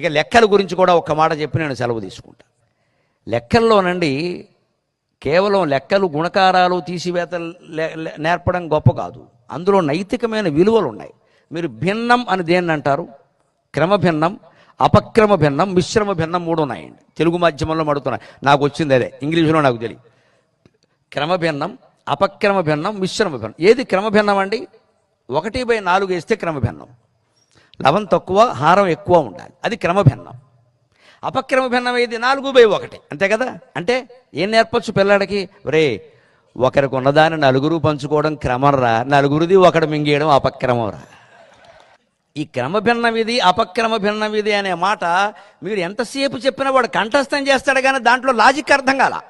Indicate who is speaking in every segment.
Speaker 1: ఇక లెక్కల గురించి కూడా ఒక మాట చెప్పి నేను సెలవు తీసుకుంటా. లెక్కల్లోనండి కేవలం లెక్కలు గుణకారాలు తీసివేత లే- నేర్పడం గొప్ప కాదు. అందులో నైతికమైన విలువలు ఉన్నాయి మీరు భిన్నం అని దేన్ని అంటారు? క్రమ భిన్నం అపక్రమ భిన్నం మిశ్రమ భిన్నం మూడు ఉన్నాయండి. తెలుగు మాధ్యమంలో మడుతున్నాయి నాకు వచ్చింది అదే. ఇంగ్లీషులో నాకు తెలియదు. క్రమ భిన్నం అపక్రమ భిన్నం మిశ్రమ భిన్నం. ఏది క్రమ భిన్నం అండి? ఒకటి బై నాలుగు వేస్తే క్రమ భిన్నం. లవం తక్కువ హారం ఎక్కువ ఉండాలి. అది క్రమ భిన్నం అపక్రమ భిన్నం ఏది? నాలుగు బై ఒకటి. అంతే కదా? అంటే ఏం నేర్పచ్చు పిల్లాడికి? రే ఒకరికి ఉన్నదాన్ని నలుగురు పంచుకోవడం క్రమం రా. నలుగురిది ఒకడు మింగేయడం అపక్రమం రా. ఈ క్రమ భిన్నం ఇది అపక్రమ భిన్నం ఇది అనే మాట మీరు ఎంతసేపు చెప్పినా వాడు కంఠస్థం చేస్తాడు కానీ దాంట్లో లాజిక్ అర్థం కాలా.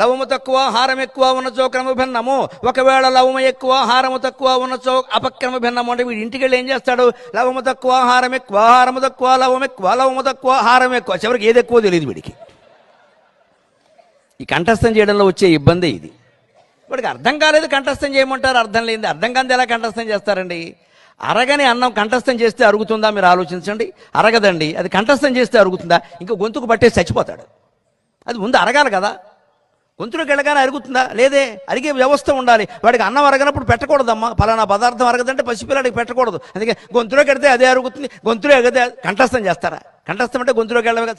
Speaker 1: లవము తక్కువ హారం ఎక్కువ ఉన్నచో క్రమ భిన్నము. ఒకవేళ లవము ఎక్కువ హారము తక్కువ ఉన్నచో అపక్రమ భిన్నము అంటే వీడి ఇంటికి వెళ్ళి ఏం చేస్తాడు? లవము తక్కువ హారం ఎక్కువ హారము తక్కువ లవము ఎక్కువ లవము తక్కువ హారం ఎక్కువ. చివరికి ఏది ఎక్కువ తెలియదు వీడికి. ఈ కంఠస్థం చేయడంలో వచ్చే ఇబ్బంది ఇది. వాడికి అర్థం కాలేదు కంఠస్థం చేయమంటారు అర్థం లేనిది. అర్థం కాంది ఎలా కంఠస్థం చేస్తారండి? అరగని అన్నం కంఠస్థం చేస్తే అరుగుతుందా? మీరు ఆలోచించండి. అరగదండి. అది కంఠస్థం చేస్తే అరుగుతుందా? ఇంకా గొంతుకు పట్టేసి చచ్చిపోతాడు. అది ముందు అరగాలి కదా. గొంతులోకి వెళ్ళగానే అరుగుతుందా? లేదే అరిగే వ్యవస్థ ఉండాలి. వాడికి అన్నం అరగనప్పుడు పెట్టకూడదమ్మా. ఫలానా పదార్థం అరగదంటే పసిపిల్లాడికి పెట్టకూడదు. అందుకే గొంతులోకి వెడితే అదే అరుగుతుంది గొంతులో ఎగితే కంఠస్థం చేస్తారా? కంఠస్థం అంటే గొంతులోకి వెళ్ళగా